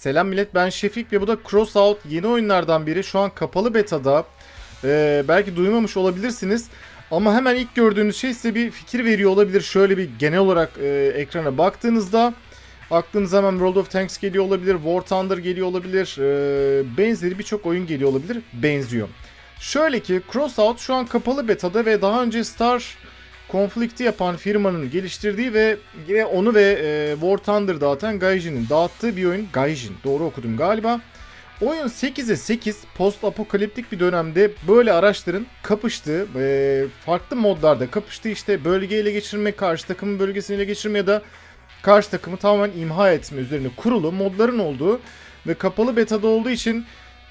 Selam millet ben Şefik ve bu da Crossout yeni oyunlardan biri. Şu an kapalı betada. Ee, belki duymamış olabilirsiniz. Ama hemen ilk gördüğünüz şey size bir fikir veriyor olabilir. Şöyle bir genel olarak e, ekrana baktığınızda aklınıza hemen World of Tanks geliyor olabilir, War Thunder geliyor olabilir, e, benzeri birçok oyun geliyor olabilir, benziyor. Şöyle ki Crossout şu an kapalı betada ve daha önce Star Conflict'i yapan firmanın geliştirdiği ve yine onu ve e, War Thunder dağıtan Gaijin'in dağıttığı bir oyun. Gaijin doğru okudum galiba. Oyun 8'e 8 post apokaliptik bir dönemde böyle araçların kapıştığı, e, farklı modlarda kapıştığı işte bölge ele geçirme, karşı takımın bölgesini ele geçirme ya da karşı takımı tamamen imha etme üzerine kurulu modların olduğu ve kapalı betada olduğu için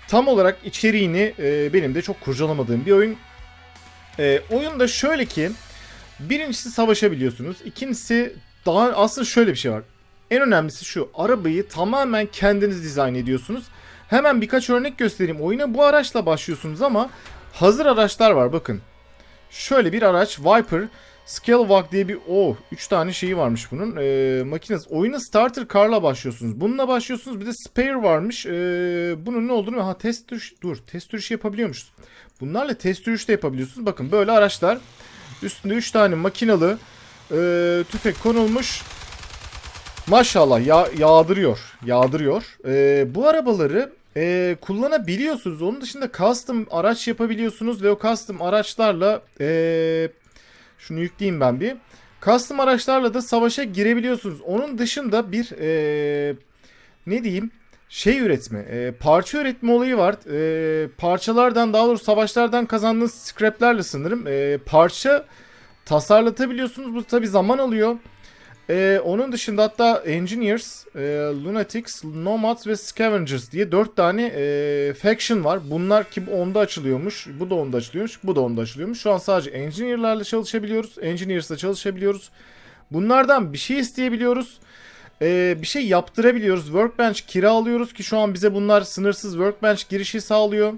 tam olarak içeriğini e, benim de çok kurcalamadığım bir oyun. E, oyunda şöyle ki birincisi savaşabiliyorsunuz. İkincisi daha aslında şöyle bir şey var. En önemlisi şu. Arabayı tamamen kendiniz dizayn ediyorsunuz. Hemen birkaç örnek göstereyim. Oyuna bu araçla başlıyorsunuz ama hazır araçlar var bakın. Şöyle bir araç Viper Scalewalk diye bir o 3 tane şeyi varmış bunun. Ee, makinesi. Oyuna starter car'la başlıyorsunuz. Bununla başlıyorsunuz. Bir de spare varmış. Ee, bunun ne olduğunu ha test dur test sürüşü yapabiliyormuşuz. Bunlarla test sürüş de yapabiliyorsunuz. Bakın böyle araçlar üstünde 3 tane makinalı e, tüfek konulmuş. Maşallah ya yağdırıyor. Yağdırıyor. Ee, bu arabaları e, kullanabiliyorsunuz. Onun dışında custom araç yapabiliyorsunuz ve o custom araçlarla e, şunu yükleyeyim ben bir. Custom araçlarla da savaşa girebiliyorsunuz. Onun dışında bir e, ne diyeyim şey üretme, e, parça üretme olayı var. E, parçalardan daha doğrusu savaşlardan kazandığınız scraplerle sanırım e, parça tasarlatabiliyorsunuz. Bu tabi zaman alıyor. Ee, onun dışında hatta Engineers, e, Lunatics, Nomads ve Scavengers diye 4 tane e, faction var. Bunlar ki bu onda açılıyormuş, bu da onda açılıyormuş, bu da onda açılıyormuş. Şu an sadece Engineer'larla çalışabiliyoruz, Engineers'la çalışabiliyoruz. Bunlardan bir şey isteyebiliyoruz. Ee, bir şey yaptırabiliyoruz. Workbench kiralıyoruz ki şu an bize bunlar sınırsız workbench girişi sağlıyor.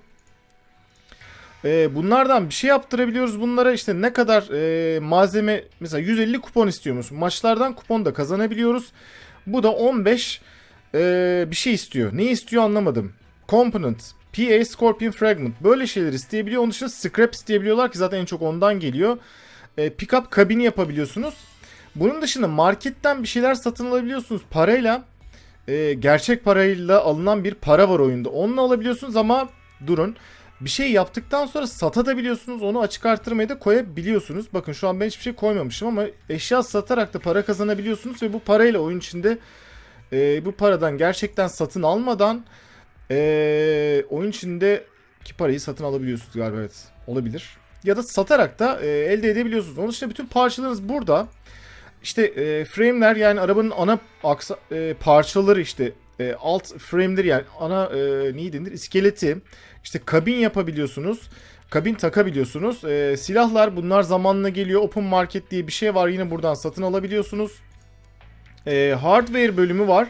Ee, bunlardan bir şey yaptırabiliyoruz. Bunlara işte ne kadar e, malzeme mesela 150 kupon istiyormuş. Maçlardan kupon da kazanabiliyoruz. Bu da 15 e, bir şey istiyor. Ne istiyor anlamadım. Component, PA Scorpion Fragment böyle şeyler isteyebiliyor. Onun dışında scrap isteyebiliyorlar ki zaten en çok ondan geliyor. E, pickup kabini yapabiliyorsunuz. Bunun dışında marketten bir şeyler satın alabiliyorsunuz parayla. E, gerçek parayla alınan bir para var oyunda. Onunla alabiliyorsunuz ama durun bir şey yaptıktan sonra satabiliyorsunuz. Onu açık arttırmaya da koyabiliyorsunuz. Bakın şu an ben hiçbir şey koymamışım ama eşya satarak da para kazanabiliyorsunuz ve bu parayla oyun içinde e, bu paradan gerçekten satın almadan e, oyun içindeki parayı satın alabiliyorsunuz galiba evet. Olabilir. Ya da satarak da e, elde edebiliyorsunuz. Onun dışında bütün parçalarınız burada. İşte e, frame'ler yani arabanın ana aksa, e, parçaları işte e, alt frame'leri yani ana e, neyi denir? İskeleti. İşte kabin yapabiliyorsunuz. Kabin takabiliyorsunuz. E, silahlar bunlar zamanla geliyor. Open Market diye bir şey var. Yine buradan satın alabiliyorsunuz. E, hardware bölümü var.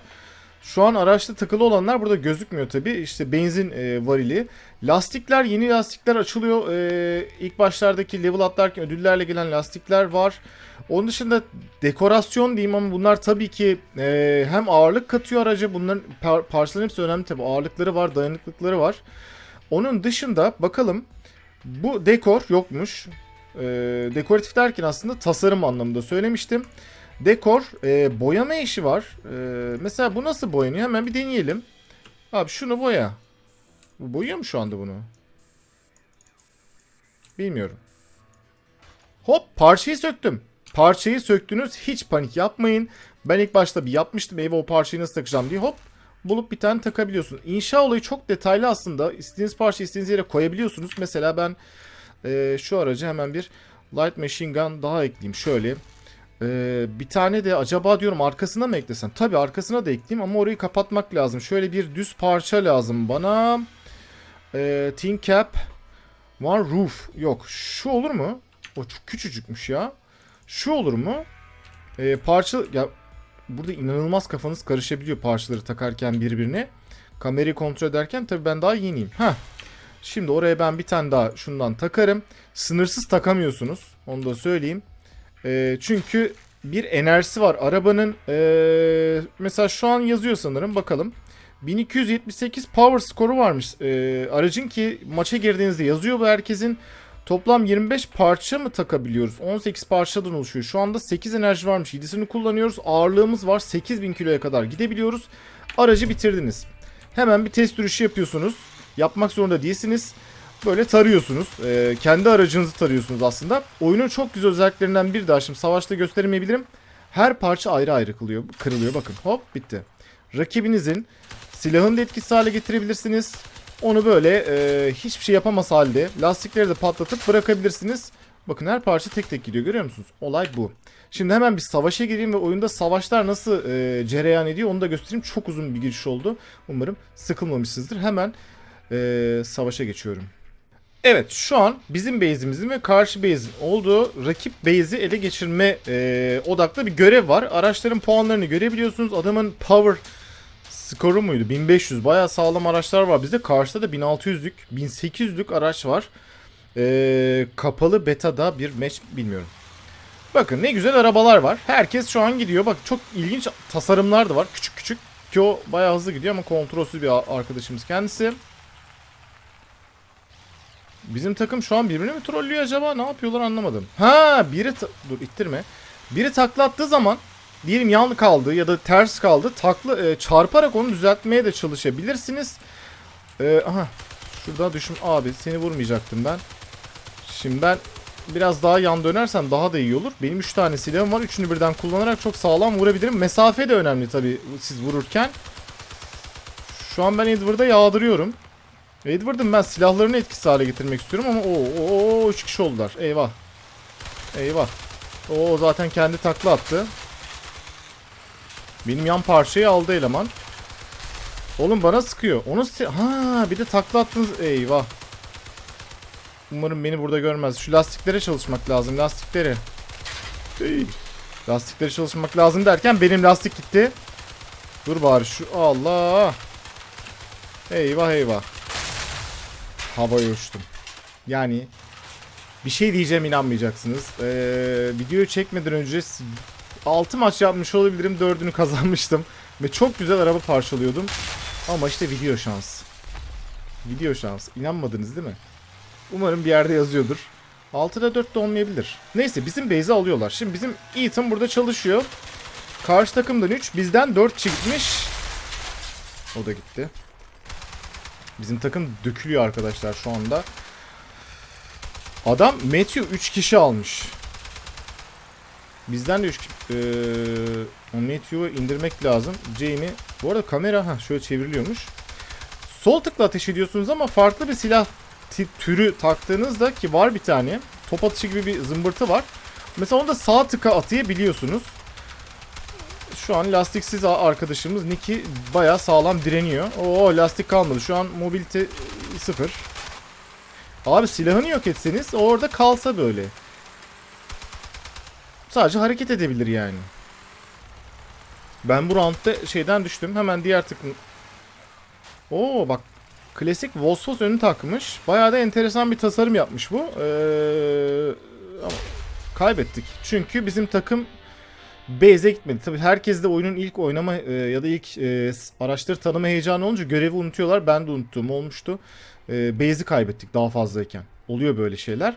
Şu an araçta takılı olanlar burada gözükmüyor tabi. İşte benzin e, varili. Lastikler yeni lastikler açılıyor. E, ilk başlardaki level atlarken ödüllerle gelen lastikler var. Onun dışında dekorasyon diyeyim ama bunlar tabii ki e, hem ağırlık katıyor araca. Bunların par parçaların hepsi önemli tabi. Ağırlıkları var, dayanıklıkları var. Onun dışında bakalım bu dekor yokmuş. E, dekoratif derken aslında tasarım anlamında söylemiştim. Dekor e, boyama işi var. E, mesela bu nasıl boyanıyor? Hemen bir deneyelim. Abi şunu boya. Bu boyuyor mu şu anda bunu? Bilmiyorum. Hop parçayı söktüm. Parçayı söktünüz hiç panik yapmayın. Ben ilk başta bir yapmıştım eve o parçayı nasıl takacağım diye hop bulup bir tane takabiliyorsunuz. İnşa olayı çok detaylı aslında. İstediğiniz parçayı istediğiniz yere koyabiliyorsunuz. Mesela ben e, şu aracı hemen bir Light Machine Gun daha ekleyeyim. Şöyle ee, bir tane de acaba diyorum arkasına mı eklesem? Tabi arkasına da ekleyeyim ama orayı kapatmak lazım. Şöyle bir düz parça lazım bana. Ee, tin cap. One roof. Yok şu olur mu? O çok küçücükmüş ya. Şu olur mu? Ee, parça ya burada inanılmaz kafanız karışabiliyor parçaları takarken birbirine. Kamerayı kontrol ederken tabi ben daha yeniyim. Ha. Şimdi oraya ben bir tane daha şundan takarım. Sınırsız takamıyorsunuz. Onu da söyleyeyim. E, çünkü bir enerjisi var. Arabanın e, mesela şu an yazıyor sanırım. Bakalım. 1278 power skoru varmış e, aracın ki maça girdiğinizde yazıyor bu herkesin. Toplam 25 parça mı takabiliyoruz? 18 parçadan oluşuyor. Şu anda 8 enerji varmış. 7'sini kullanıyoruz. Ağırlığımız var. 8000 kiloya kadar gidebiliyoruz. Aracı bitirdiniz. Hemen bir test sürüşü yapıyorsunuz. Yapmak zorunda değilsiniz. Böyle tarıyorsunuz. Ee, kendi aracınızı tarıyorsunuz aslında. Oyunun çok güzel özelliklerinden biri daha şimdi savaşta gösteremeyebilirim. Her parça ayrı ayrı kılıyor, kırılıyor. Bakın hop bitti. Rakibinizin silahını da etkisiz hale getirebilirsiniz. Onu böyle e, hiçbir şey yapamaz halde lastikleri de patlatıp bırakabilirsiniz. Bakın her parça tek tek gidiyor görüyor musunuz? Olay bu. Şimdi hemen bir savaşa gireyim ve oyunda savaşlar nasıl e, cereyan ediyor onu da göstereyim. Çok uzun bir giriş oldu. Umarım sıkılmamışsınızdır. Hemen e, savaşa geçiyorum. Evet şu an bizim base'imizin ve karşı base'in olduğu rakip base'i ele geçirme e, odaklı bir görev var. Araçların puanlarını görebiliyorsunuz. Adamın power skoru muydu? 1500 bayağı sağlam araçlar var. Bizde karşıda da 1600'lük 1800'lük araç var. E, kapalı beta'da bir match bilmiyorum. Bakın ne güzel arabalar var. Herkes şu an gidiyor. Bak çok ilginç tasarımlar da var. Küçük küçük. Ki o bayağı hızlı gidiyor ama kontrolsüz bir arkadaşımız kendisi. Bizim takım şu an birbirini mi trollüyor acaba? Ne yapıyorlar anlamadım. Ha biri dur ittirme. Biri takla attığı zaman diyelim yan kaldı ya da ters kaldı. Takla e, çarparak onu düzeltmeye de çalışabilirsiniz. E, aha şurada düşün abi seni vurmayacaktım ben. Şimdi ben biraz daha yan dönersem daha da iyi olur. Benim 3 tane silahım var. Üçünü birden kullanarak çok sağlam vurabilirim. Mesafe de önemli tabii siz vururken. Şu an ben Edward'a yağdırıyorum. Edward'ın ben silahlarını etkisiz hale getirmek istiyorum ama o o 3 kişi oldular. Eyvah. Eyvah. O zaten kendi takla attı. Benim yan parçayı aldı eleman. Oğlum bana sıkıyor. Onu ha bir de takla attınız. Eyvah. Umarım beni burada görmez. Şu lastiklere çalışmak lazım. Lastikleri. Ey. Lastikleri çalışmak lazım derken benim lastik gitti. Dur bari şu. Allah. Eyvah eyvah. Havaya uçtum. Yani bir şey diyeceğim inanmayacaksınız. Ee, videoyu çekmeden önce 6 maç yapmış olabilirim. 4'ünü kazanmıştım. Ve çok güzel araba parçalıyordum. Ama işte video şans. Video şans. İnanmadınız değil mi? Umarım bir yerde yazıyordur. 6'da 4 de olmayabilir. Neyse bizim base'i alıyorlar. Şimdi bizim Ethan burada çalışıyor. Karşı takımdan 3, bizden 4 çıkmış. O da gitti. Bizim takım dökülüyor arkadaşlar şu anda. Adam Matthew 3 kişi almış. Bizden de 3 ee, Matthew'u indirmek lazım. Jamie. Bu arada kamera ha şöyle çevriliyormuş. Sol tıkla ateş ediyorsunuz ama farklı bir silah türü taktığınızda ki var bir tane. Top atışı gibi bir zımbırtı var. Mesela onu da sağ tıka atayabiliyorsunuz. Şu an lastiksiz arkadaşımız Nicky bayağı sağlam direniyor. Oo lastik kalmadı. Şu an mobilite sıfır. Abi silahını yok etseniz orada kalsa böyle. Sadece hareket edebilir yani. Ben bu roundda şeyden düştüm. Hemen diğer tıkın. Oo bak klasik Vosvos önü takmış. Bayağı da enteresan bir tasarım yapmış bu. Ee, ama kaybettik. Çünkü bizim takım base'e gitmedi. Tabii herkes de oyunun ilk oynama e, ya da ilk e, araçları tanıma heyecanı olunca görevi unutuyorlar. Ben de unuttuğum olmuştu. E, base'i kaybettik daha fazlayken. Oluyor böyle şeyler.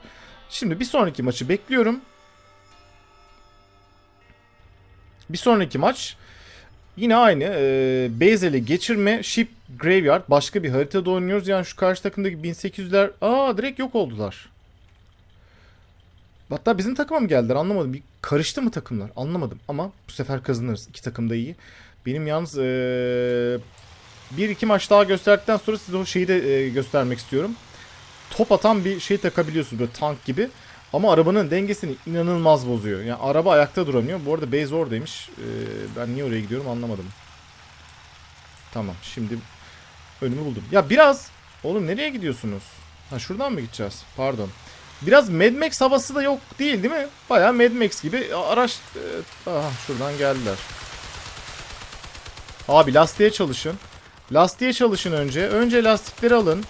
Şimdi bir sonraki maçı bekliyorum. Bir sonraki maç yine aynı. E, base ele geçirme, ship graveyard. Başka bir haritada oynuyoruz. Yani şu karşı takımdaki 1800'ler aa direkt yok oldular. Hatta bizim takıma mı geldiler anlamadım. Bir karıştı mı takımlar anlamadım. Ama bu sefer kazanırız. İki takım da iyi. Benim yalnız ee, bir iki maç daha gösterdikten sonra size o şeyi de ee, göstermek istiyorum. Top atan bir şey takabiliyorsunuz böyle tank gibi. Ama arabanın dengesini inanılmaz bozuyor. Yani araba ayakta duramıyor. Bu arada base oradaymış. Ee, ben niye oraya gidiyorum anlamadım. Tamam şimdi önümü buldum. Ya biraz oğlum nereye gidiyorsunuz? Ha şuradan mı gideceğiz? Pardon. Biraz Mad Max havası da yok değil değil mi? Bayağı Mad Max gibi araç... e, Aha şuradan geldiler. Abi lastiğe çalışın. Lastiğe çalışın önce. Önce lastikleri alın.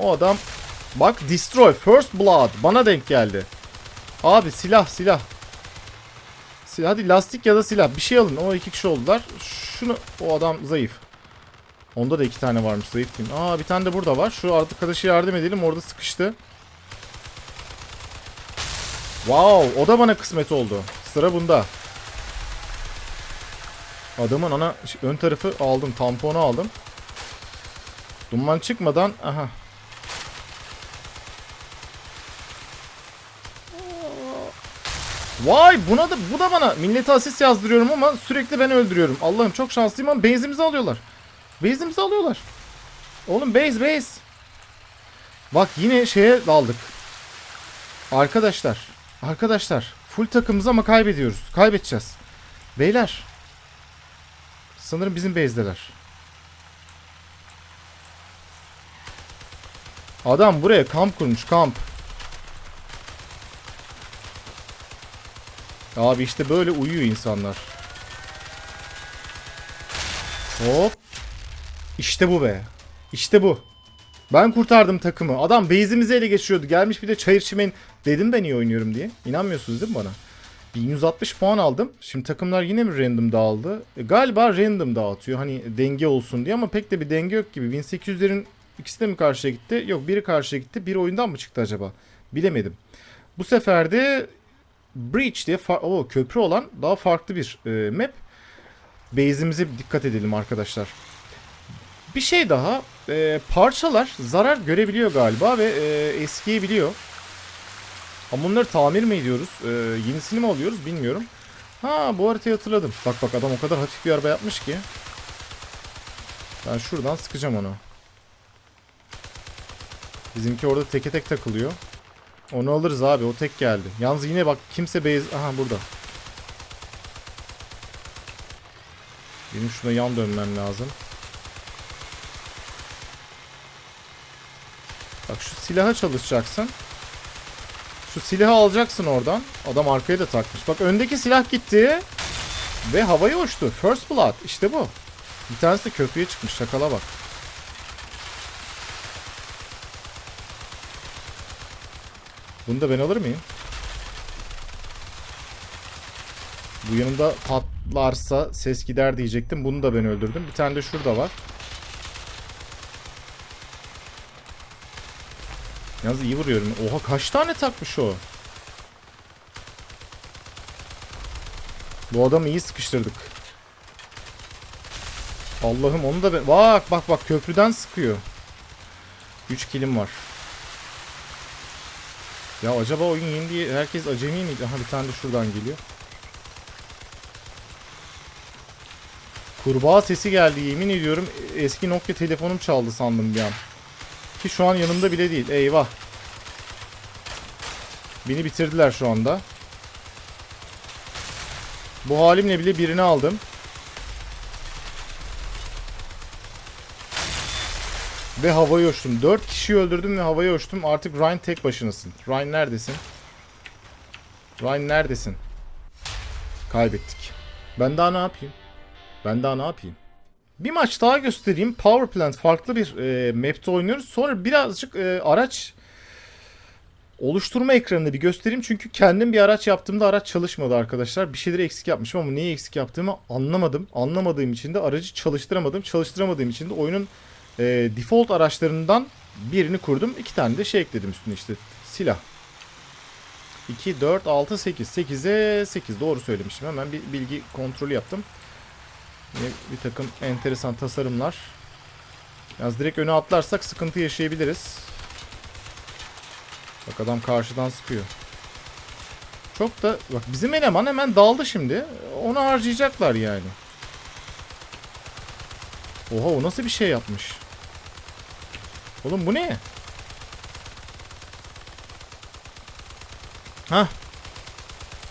O adam... Bak Destroy First Blood bana denk geldi. Abi silah silah. Silah, hadi lastik ya da silah. Bir şey alın. O iki kişi oldular. Şunu o adam zayıf. Onda da iki tane varmış zayıf diyeyim. Aa bir tane de burada var. Şu arkadaşı yardım edelim. Orada sıkıştı. Wow, o da bana kısmet oldu. Sıra bunda. Adamın ana ön tarafı aldım. Tamponu aldım. Duman çıkmadan aha. Vay buna da bu da bana millete asist yazdırıyorum ama sürekli ben öldürüyorum. Allah'ım çok şanslıyım ama base'imizi alıyorlar. Base'imizi alıyorlar. Oğlum base base. Bak yine şeye daldık. Arkadaşlar. Arkadaşlar. Full takımız ama kaybediyoruz. Kaybedeceğiz. Beyler. Sanırım bizim base'deler. Adam buraya kamp kurmuş kamp. Abi işte böyle uyuyor insanlar. Hop. İşte bu be. İşte bu. Ben kurtardım takımı. Adam base'imizi ele geçiriyordu. Gelmiş bir de çayır çimen dedim ben iyi oynuyorum diye. İnanmıyorsunuz değil mi bana? 1160 puan aldım. Şimdi takımlar yine mi random dağıldı? E, galiba random dağıtıyor. Hani denge olsun diye ama pek de bir denge yok gibi. 1800'lerin ikisi de mi karşıya gitti? Yok biri karşıya gitti. Biri oyundan mı çıktı acaba? Bilemedim. Bu sefer de Breach diye o köprü olan daha farklı bir e, map. Base'imize dikkat edelim arkadaşlar. Bir şey daha. e, parçalar zarar görebiliyor galiba ve e, eskiyebiliyor. Ama bunları tamir mi ediyoruz? E, yenisini mi alıyoruz bilmiyorum. Ha bu haritayı hatırladım. Bak bak adam o kadar hafif bir araba yapmış ki. Ben şuradan sıkacağım onu. Bizimki orada teke tek takılıyor. Onu alırız abi o tek geldi. Yalnız yine bak kimse base... Aha burada. Benim şuna yan dönmem lazım. Bak şu silaha çalışacaksın. Şu silahı alacaksın oradan. Adam arkaya da takmış. Bak öndeki silah gitti. Ve havaya uçtu. First Blood. İşte bu. Bir tanesi de köprüye çıkmış. Şakala bak. Bunu da ben alır mıyım? Bu yanımda patlarsa ses gider diyecektim. Bunu da ben öldürdüm. Bir tane de şurada var. Yalnız iyi vuruyorum. Oha kaç tane takmış o? Bu adamı iyi sıkıştırdık. Allah'ım onu da. Bak bak bak köprüden sıkıyor. 3 kilim var. Ya acaba oyun yeni diye herkes acemi miydi? Aha bir tane de şuradan geliyor. Kurbağa sesi geldi yemin ediyorum eski Nokia telefonum çaldı sandım bir an. Ki şu an yanımda bile değil. Eyvah. Beni bitirdiler şu anda. Bu halimle bile birini aldım. Ve havaya uçtum. 4 kişiyi öldürdüm ve havaya uçtum. Artık Ryan tek başınasın. Ryan neredesin? Ryan neredesin? Kaybettik. Ben daha ne yapayım? Ben daha ne yapayım? Bir maç daha göstereyim. Power Plant farklı bir e, map'te oynuyoruz. Sonra birazcık e, araç oluşturma ekranını bir göstereyim. Çünkü kendim bir araç yaptığımda araç çalışmadı arkadaşlar. Bir şeyleri eksik yapmışım ama neyi eksik yaptığımı anlamadım. Anlamadığım için de aracı çalıştıramadım. Çalıştıramadığım için de oyunun e, default araçlarından birini kurdum. İki tane de şey ekledim üstüne işte silah. 2, 4, 6, 8. 8'e 8 doğru söylemişim. Hemen bir bilgi kontrolü yaptım. Yine bir takım enteresan tasarımlar. Yalnız direkt öne atlarsak sıkıntı yaşayabiliriz. Bak adam karşıdan sıkıyor. Çok da bak bizim eleman hemen daldı şimdi. Onu harcayacaklar yani. Oha o nasıl bir şey yapmış? Oğlum bu ne? Hah.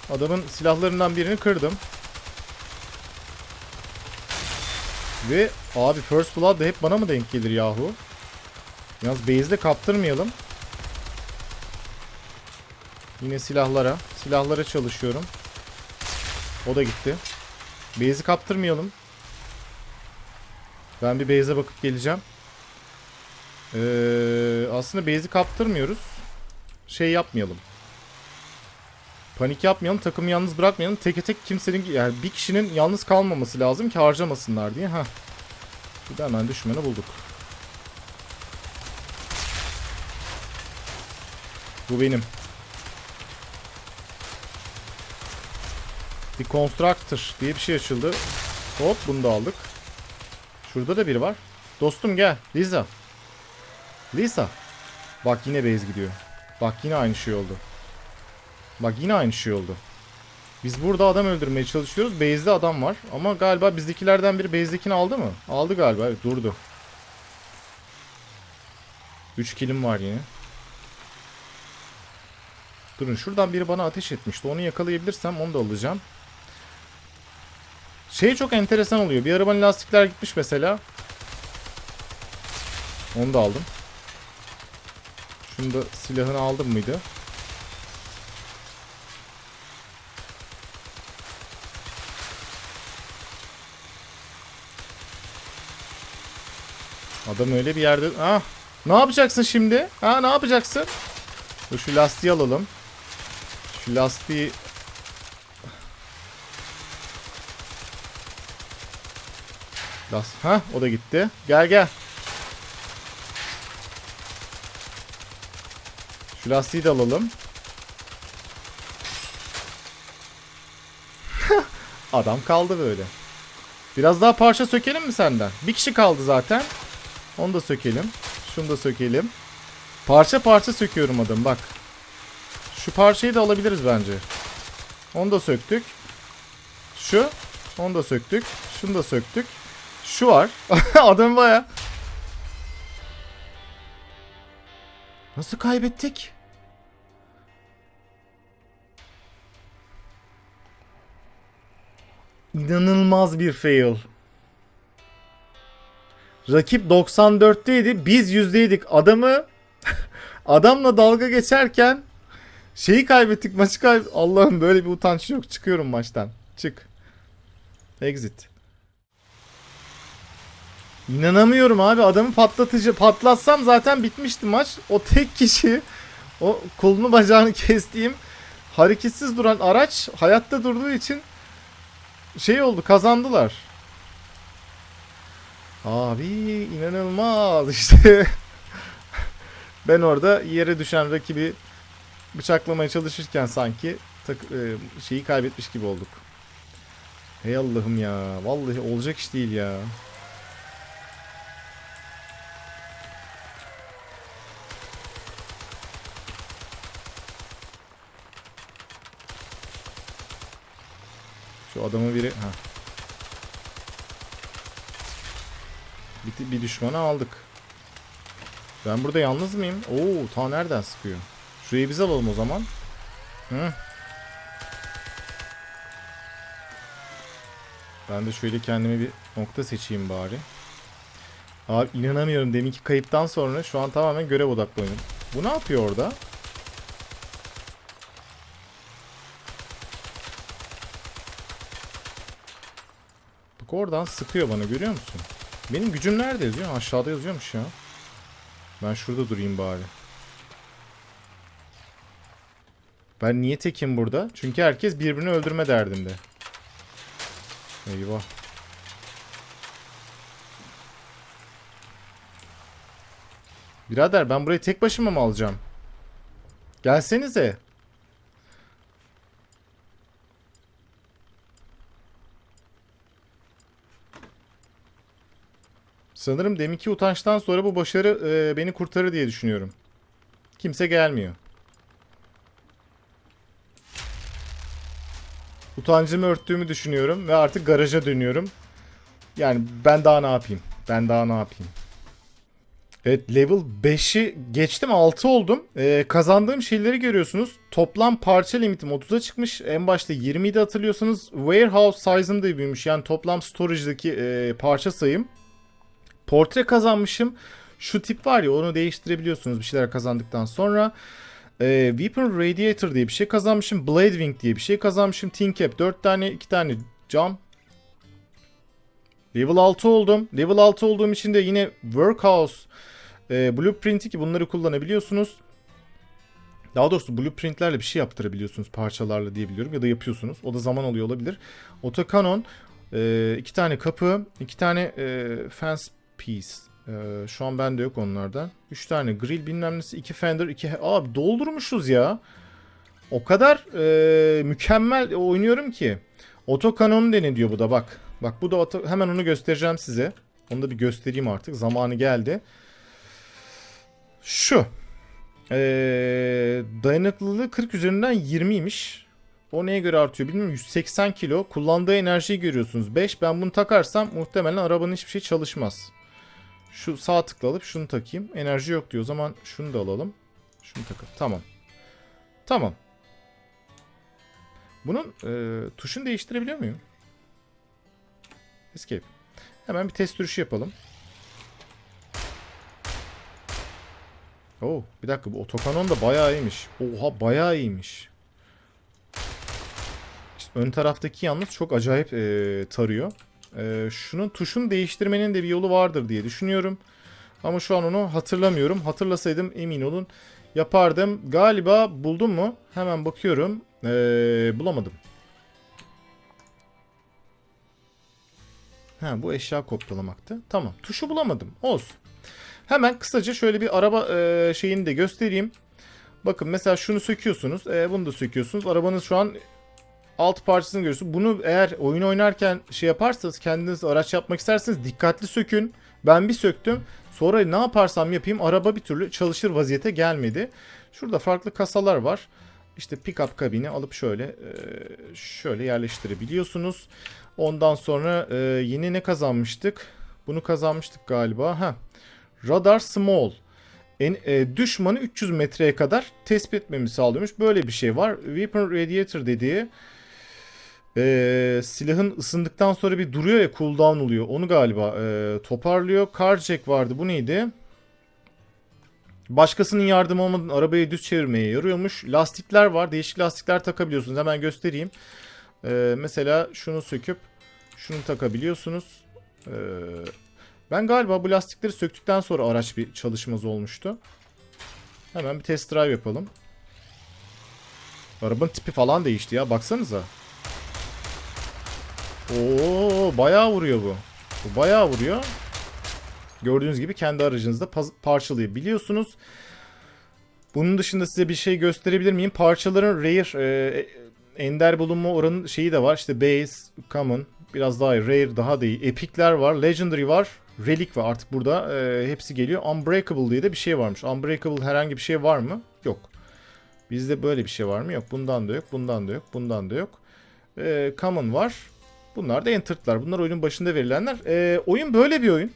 Adamın silahlarından birini kırdım. Ve abi First Blood da hep bana mı denk gelir yahu? Yalnız base'de kaptırmayalım. Yine silahlara. Silahlara çalışıyorum. O da gitti. Base'i kaptırmayalım. Ben bir base'e bakıp geleceğim. Ee, aslında base'i kaptırmıyoruz. Şey yapmayalım. Panik yapmayalım, takımı yalnız bırakmayalım. Teke tek kimsenin yani bir kişinin yalnız kalmaması lazım ki harcamasınlar diye. Ha. Bir de hemen düşmanı bulduk. Bu benim. Bir constructor diye bir şey açıldı. Hop bunu da aldık. Şurada da biri var. Dostum gel. Lisa. Lisa. Bak yine base gidiyor. Bak yine aynı şey oldu. Bak yine aynı şey oldu. Biz burada adam öldürmeye çalışıyoruz. Base'de adam var. Ama galiba bizdekilerden biri base'dekini aldı mı? Aldı galiba. Evet durdu. 3 kilim var yine. Durun şuradan biri bana ateş etmişti. Onu yakalayabilirsem onu da alacağım. Şey çok enteresan oluyor. Bir arabanın lastikler gitmiş mesela. Onu da aldım. Şunu da silahını aldım mıydı? Adam öyle bir yerde... Ah! Ne yapacaksın şimdi? Ha ne yapacaksın? Dur şu lastiği alalım. Şu lastiği... Last... Ha o da gitti. Gel gel. Şu lastiği de alalım. Adam kaldı böyle. Biraz daha parça sökelim mi senden? Bir kişi kaldı zaten. Onu da sökelim. Şunu da sökelim. Parça parça söküyorum adam bak. Şu parçayı da alabiliriz bence. Onu da söktük. Şu. Onu da söktük. Şunu da söktük. Şu var. adam baya. Nasıl kaybettik? İnanılmaz bir fail. Rakip 94'teydi. Biz yüzdeydik. Adamı adamla dalga geçerken şeyi kaybettik. Maçı kayb Allah'ım böyle bir utanç yok. Çıkıyorum maçtan. Çık. Exit. İnanamıyorum abi. Adamı patlatıcı patlatsam zaten bitmişti maç. O tek kişi o kolunu bacağını kestiğim hareketsiz duran araç hayatta durduğu için şey oldu kazandılar. Abi inanılmaz işte. ben orada yere düşen rakibi bıçaklamaya çalışırken sanki tak, e, şeyi kaybetmiş gibi olduk. Hey Allah'ım ya. Vallahi olacak iş değil ya. Şu adamı biri... Ha. Bir, bir düşmanı aldık. Ben burada yalnız mıyım? Oo, ta nereden sıkıyor? Şurayı biz alalım o zaman. Hı. Ben de şöyle kendime bir nokta seçeyim bari. Abi inanamıyorum deminki kayıptan sonra şu an tamamen görev odaklı oyunum. Bu ne yapıyor orada? Bak oradan sıkıyor bana görüyor musun? Benim gücüm nerede yazıyor? Aşağıda yazıyormuş ya. Ben şurada durayım bari. Ben niye tekim burada? Çünkü herkes birbirini öldürme derdinde. Eyvah. Birader ben burayı tek başıma mı alacağım? Gelsenize. Sanırım deminki utançtan sonra bu başarı e, beni kurtarır diye düşünüyorum. Kimse gelmiyor. Utancımı örttüğümü düşünüyorum ve artık garaja dönüyorum. Yani ben daha ne yapayım? Ben daha ne yapayım? Evet level 5'i geçtim 6 oldum. Ee, kazandığım şeyleri görüyorsunuz. Toplam parça limitim 30'a çıkmış. En başta 20'ydi hatırlıyorsanız. Warehouse size'ım da büyümüş. Yani toplam storage'daki e, parça sayım. Portre kazanmışım. Şu tip var ya onu değiştirebiliyorsunuz bir şeyler kazandıktan sonra. Ee, Weapon Radiator diye bir şey kazanmışım. Blade Wing diye bir şey kazanmışım. Tin Cap 4 tane 2 tane cam. Level 6 oldum. Level 6 olduğum için de yine Workhouse e, Blueprint'i ki bunları kullanabiliyorsunuz. Daha doğrusu blueprintlerle bir şey yaptırabiliyorsunuz parçalarla diye biliyorum ya da yapıyorsunuz. O da zaman alıyor olabilir. Autocannon e, iki tane kapı, iki tane e, fence piece. E, şu an bende yok onlardan. Üç tane grill bilmem nesi, iki fender, iki... Abi doldurmuşuz ya. O kadar e, mükemmel oynuyorum ki. Otokanonu dene diyor bu da bak. Bak bu da oto- hemen onu göstereceğim size. Onu da bir göstereyim artık. Zamanı geldi. Şu. Ee, dayanıklılığı 40 üzerinden 20'ymiş. O neye göre artıyor bilmiyorum. 180 kilo. Kullandığı enerjiyi görüyorsunuz. 5. Ben bunu takarsam muhtemelen arabanın hiçbir şey çalışmaz. Şu sağ tıkla şunu takayım. Enerji yok diyor. O zaman şunu da alalım. Şunu takalım. Tamam. Tamam. Bunun e, tuşunu değiştirebiliyor muyum? Escape. Hemen bir test sürüşü yapalım. Oo, bir dakika bu otokanon da bayağı iyiymiş. Oha bayağı iyiymiş. İşte ön taraftaki yalnız çok acayip e, tarıyor. E, şunun tuşunu değiştirmenin de bir yolu vardır diye düşünüyorum. Ama şu an onu hatırlamıyorum. Hatırlasaydım emin olun yapardım. Galiba buldum mu? Hemen bakıyorum. E, bulamadım. Ha bu eşya kopyalamaktı. Tamam. Tuşu bulamadım. Olsun. Hemen kısaca şöyle bir araba e, şeyini de göstereyim. Bakın mesela şunu söküyorsunuz. E, bunu da söküyorsunuz. Arabanız şu an alt parçasını görüyorsunuz. Bunu eğer oyun oynarken şey yaparsanız kendiniz araç yapmak isterseniz dikkatli sökün. Ben bir söktüm. Sonra ne yaparsam yapayım araba bir türlü çalışır vaziyete gelmedi. Şurada farklı kasalar var. İşte pick-up kabini alıp şöyle e, şöyle yerleştirebiliyorsunuz. Ondan sonra e, yeni ne kazanmıştık? Bunu kazanmıştık galiba. Ha. Radar small. En, e, düşmanı 300 metreye kadar tespit etmemi sağlıyormuş. Böyle bir şey var. Weapon Radiator dediği e, silahın ısındıktan sonra bir duruyor ya cooldown oluyor. Onu galiba e, toparlıyor. Carjack vardı. Bu neydi? Başkasının yardımı olmadan arabayı düz çevirmeye yarıyormuş. Lastikler var. Değişik lastikler takabiliyorsunuz. Hemen göstereyim. E, mesela şunu söküp şunu takabiliyorsunuz. E, ben galiba bu lastikleri söktükten sonra araç bir çalışmaz olmuştu. Hemen bir test drive yapalım. Arabanın tipi falan değişti ya. Baksanıza. Oo, bayağı vuruyor bu. Bu bayağı vuruyor. Gördüğünüz gibi kendi aracınızda parçalayabiliyorsunuz. Bunun dışında size bir şey gösterebilir miyim? Parçaların rare, e, ender bulunma oranı şeyi de var. İşte base, common, biraz daha rare daha da iyi. Epic'ler var, legendary var, relic var. Artık burada e, hepsi geliyor. Unbreakable diye de bir şey varmış. Unbreakable herhangi bir şey var mı? Yok. Bizde böyle bir şey var mı? Yok. Bundan da yok, bundan da yok, bundan da yok. E, common var. Bunlar da entered'lar. Bunlar oyunun başında verilenler. E, oyun böyle bir oyun.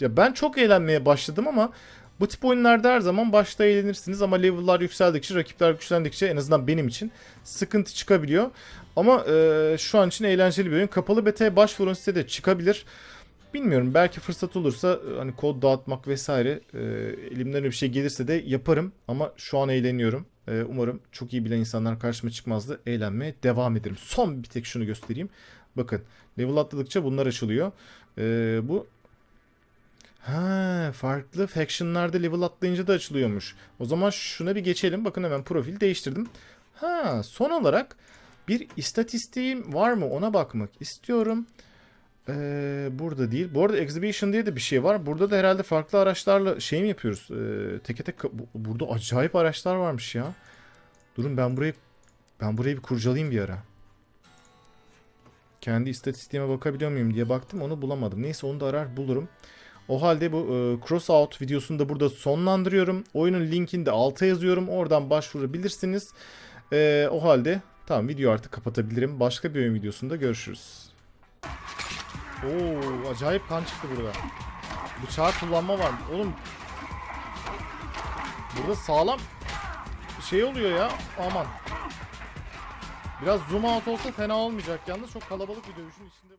Ya ben çok eğlenmeye başladım ama bu tip oyunlarda her zaman başta eğlenirsiniz ama level'lar yükseldikçe, rakipler güçlendikçe en azından benim için sıkıntı çıkabiliyor. Ama e, şu an için eğlenceli bir oyun. Kapalı beta'ya başvurun size de çıkabilir. Bilmiyorum belki fırsat olursa e, hani kod dağıtmak vesaire e, elimden bir şey gelirse de yaparım ama şu an eğleniyorum. E, umarım çok iyi bilen insanlar karşıma çıkmazdı. Eğlenmeye devam ederim. Son bir tek şunu göstereyim. Bakın level atladıkça bunlar açılıyor. E, bu Ha, farklı faction'larda level atlayınca da açılıyormuş. O zaman şuna bir geçelim. Bakın hemen profil değiştirdim. Ha, son olarak bir istatistiğim var mı ona bakmak istiyorum. Ee, burada değil. Bu arada Exhibition diye de bir şey var. Burada da herhalde farklı araçlarla şey mi yapıyoruz? Ee, teke tek bu- burada acayip araçlar varmış ya. Durun ben burayı ben burayı bir kurcalayayım bir ara. Kendi istatistiğime bakabiliyor muyum diye baktım onu bulamadım. Neyse onu da arar bulurum. O halde bu e, Crossout videosunu da burada sonlandırıyorum. Oyunun linkini de alta yazıyorum. Oradan başvurabilirsiniz. E, o halde tamam video artık kapatabilirim. Başka bir oyun videosunda görüşürüz. Oo acayip kan çıktı burada. Bıçağı kullanma var. Oğlum burada sağlam şey oluyor ya. Aman. Biraz zoom out olsa fena olmayacak. Yalnız çok kalabalık bir dövüşün içinde.